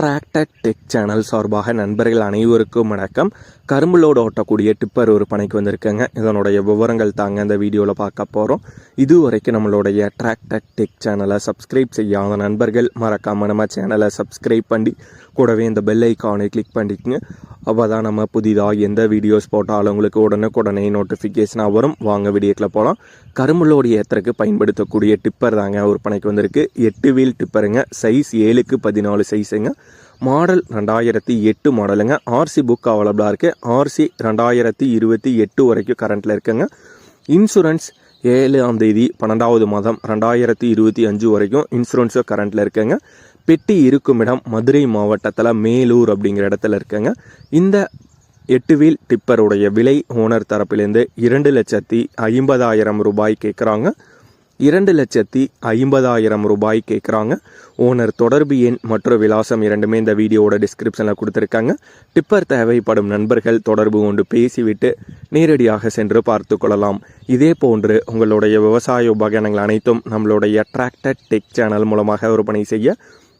Tractor tech channel சார்பாக நண்பர்கள் அனைவருக்கும் வணக்கம். கரும்புலோடு ஓட்டக்கூடிய டிப்பர் ஒரு பணிக்கு வந்திருக்கேங்க. இதனுடைய விவரங்கள் தாங்க இந்த வீடியோவில் பார்க்க போகிறோம் இது வரைக்கும் நம்மளுடைய டிராக்டர் டெக் சேனலை சப்ஸ்கிரைப் செய்யாத நண்பர்கள் மறக்காமல் நம்ம சேனலை சப்ஸ்கிரைப் பண்ணி கூடவே இந்த பெல் ஐக்கானை கிளிக் பண்ணிக்கோங்க. அப்போ தான் நம்ம புதிதாக எந்த வீடியோஸ் போட்டாலும் உங்களுக்கு உடனுக்குடனே நோட்டிஃபிகேஷனாக வரும். வாங்க வீடியோக்கில் போகலாம் கரும்புலோடு ஏத்தருக்கு பயன்படுத்தக்கூடிய டிப்பர் தாங்க ஒரு பணிக்கு வந்திருக்கு. எட்டு வீல் டிப்பருங்க சைஸ் ஏழுக்கு பதினாலு சைஸுங்க மாடல் ரெண்டாயிரத்தி எட்டு மாடலுங்க ஆர்சி புக் அவைலபிளாக இருக்குது ஆர்சி ரெண்டாயிரத்தி இருபத்தி எட்டு வரைக்கும் கரண்ட்டில் இருக்குங்க. இன்சூரன்ஸ் ஏழாம் தேதி பன்னெண்டாவது மாதம் ரெண்டாயிரத்தி இருபத்தி அஞ்சு வரைக்கும் இன்சூரன்ஸும் கரண்ட்டில் இருக்குங்க. பெட்டி இருக்கும் இடம் மதுரை மாவட்டத்தில் மேலூர் அப்படிங்கிற இடத்துல இருக்குங்க. இந்த எட்டு வீல் டிப்பருடைய விலை ஓனர் தரப்பிலேருந்து இரண்டு லட்சத்தி ஐம்பதாயிரம் ரூபாய் கேட்குறாங்க இரண்டு லட்சத்தி ஐம்பதாயிரம் ரூபாய் கேட்குறாங்க ஓனர் தொடர்பு எண் மற்றும் விலாசம் இரண்டுமே இந்த வீடியோவோட டிஸ்கிரிப்ஷனில் கொடுத்துருக்காங்க. டிப்பர் தேவைப்படும் நண்பர்கள் தொடர்பு கொண்டு பேசிவிட்டு நேரடியாக சென்று பார்த்து கொள்ளலாம். இதே போன்று உங்களுடைய விவசாய உபகரணங்கள் அனைத்தும் நம்மளுடைய டிராக்டர் டெக் சேனல் மூலமாக விற்பனை செய்ய